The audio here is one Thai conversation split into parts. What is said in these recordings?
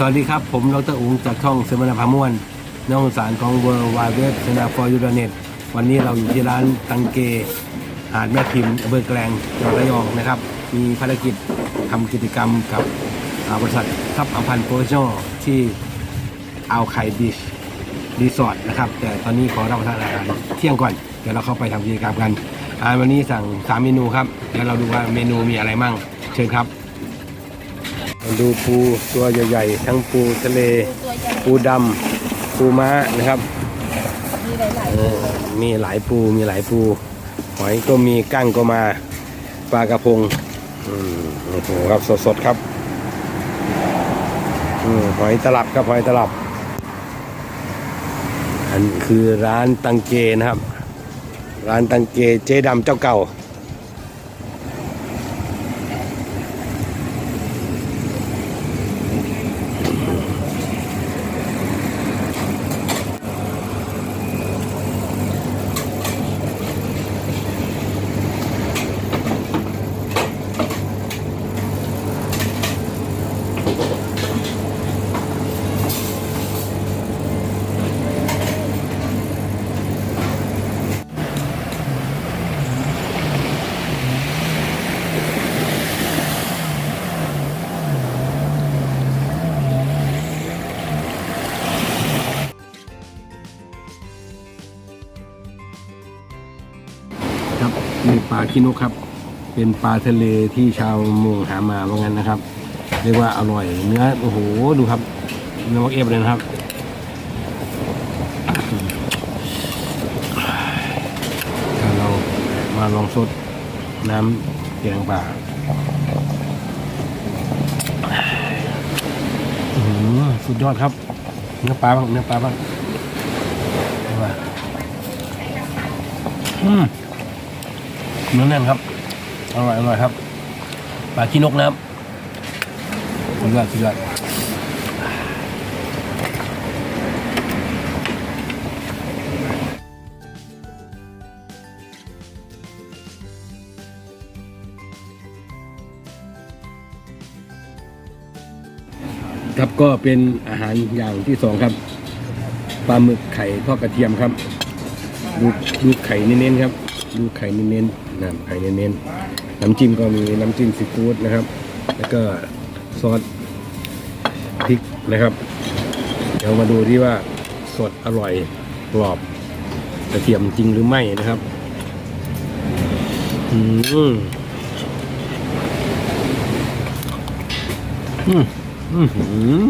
สวัสดีครับ ผมดรอุ๋งจากช่องเสมนาพาม่วนน้องสารของเวอร์วายเว็บสนาฟอร์ยูเน็ตวันนี้เราอยู่ที่ร้านตังเก หาดแม่พิมพ์อำเภอแกลงจังหวัดระยองนะครับ มีภารกิจทำกิจกรรมกับบริษัททัพอภันโปรเฟชชั่นอลที่เอาไข่บีชรีสอร์ทนะครับ แต่ตอนนี้ขอรับประทานอาหารเที่ยงก่อน เดี๋ยวเราเข้าไปทำกิจกรรมกันอ่าวันนี้สั่งสามเมนูครับ เดี๋ยวเราดูว่าเมนูมีอะไรมั่ง เชิญครับ ดูปูตัวใหญ่ๆ ทั้งปูทะเลตัวใหญ่ปูดำปูม้านะครับมีหลายเออมีหลายปูมีหลายปูหอยก็มีกั้งก็มาปลากระพงอืมโอ้โหครับสดๆครับอืมหอยตลับครับหอยตลับ อันคือร้านตังเจนะครับ ร้านตังเจเจ๊ดำเจ้าเก่า นี่ปลาขี้นกครับ เป็นปลาทะเลที่ชาวมงหามาว่างั้นนะครับ เรียกว่าอร่อย เนื้อโอ้โหดูครับเนื้อมักเอฟเลยนะครับถ้าเรามาลองสดน้ำแกงป่าอื้อหือสุดยอดครับ เนื้อปลาบ้างเนื้อปลาบ้างมาอืม เนื้อแน่นครับอร่อยอร่อยครับปลาขี้นกนะครับสุดยอดสุดยอดครับก็เป็นอาหารอย่างที่สองครับปลาหมึกไข่ทอดกระเทียมครับ ดูดูไข่เน้นๆครับ ดูไข่เน้นๆน้ำไข่เน้นๆน้ำจิ้มก็มีน้ำจิ้มซีฟู้ดนะครับ แล้วก็ซอสพริกนะครับ เดี๋ยวมาดูที่ว่าสดอร่อยกรอบกระเทียมจริงหรือไม่นะครับอืมอืมอืมอืม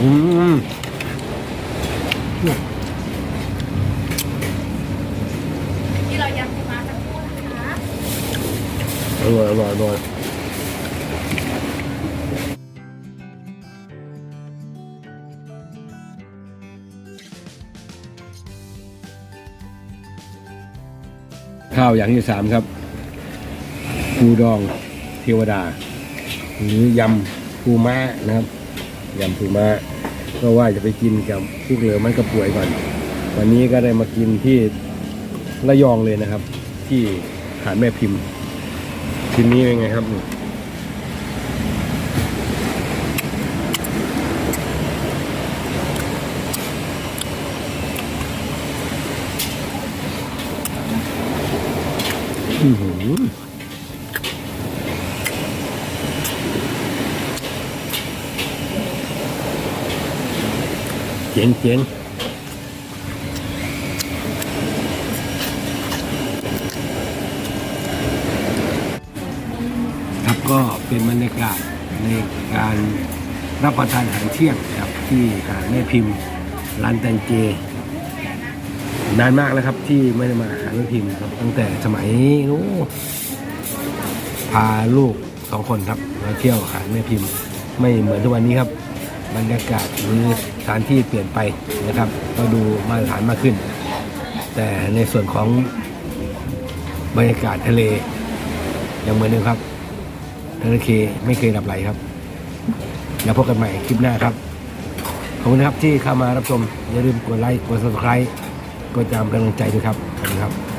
อืม ๆที่เรายำปูม้าสักครู่นะคะ อร่อยอร่อยอร่อยข้าวอย่างที่สามครับปูดองเทวดา หรือยำปูม้านะครับยำปูม้าก็ว่าจะไปกินกับพวกเหลือมันกระป่วยก่อน วันนี้ก็ได้มากินที่ระยองเลยนะครับ ที่หาดแม่พิมพ์ ชิ้นนี้เป็นไงครับอือเจ๋งเจ๋งครับก็ เป็นบรรยากาศในการรับประทานอาหารเที่ยงครับที่หาดแม่พิมพ์ร้านแตงเจ นานมากแล้วครับที่ไม่ได้มาหาแม่พิมพ์ครับตั้งแต่สมัยนู้พาลูกสองคนครับมาเที่ยวหาดแม่พิมพ์ ไม่เหมือนทุกวันนี้ครับ บรรยากาศหรือสถานที่เปลี่ยนไปนะครับ ก็ดูมาตรฐานมากขึ้น แต่ในส่วนของบรรยากาศทะเลยังเหมือนเดิมครับ ทะเลเคไม่เคยดับไหลครับ แล้วพบกันใหม่คลิปหน้าครับ ขอบคุณนะครับที่เข้ามารับชม อย่าลืมกดไลค์ กด subscribe กดจามกำลังใจด้วยครับขอบคุณครับ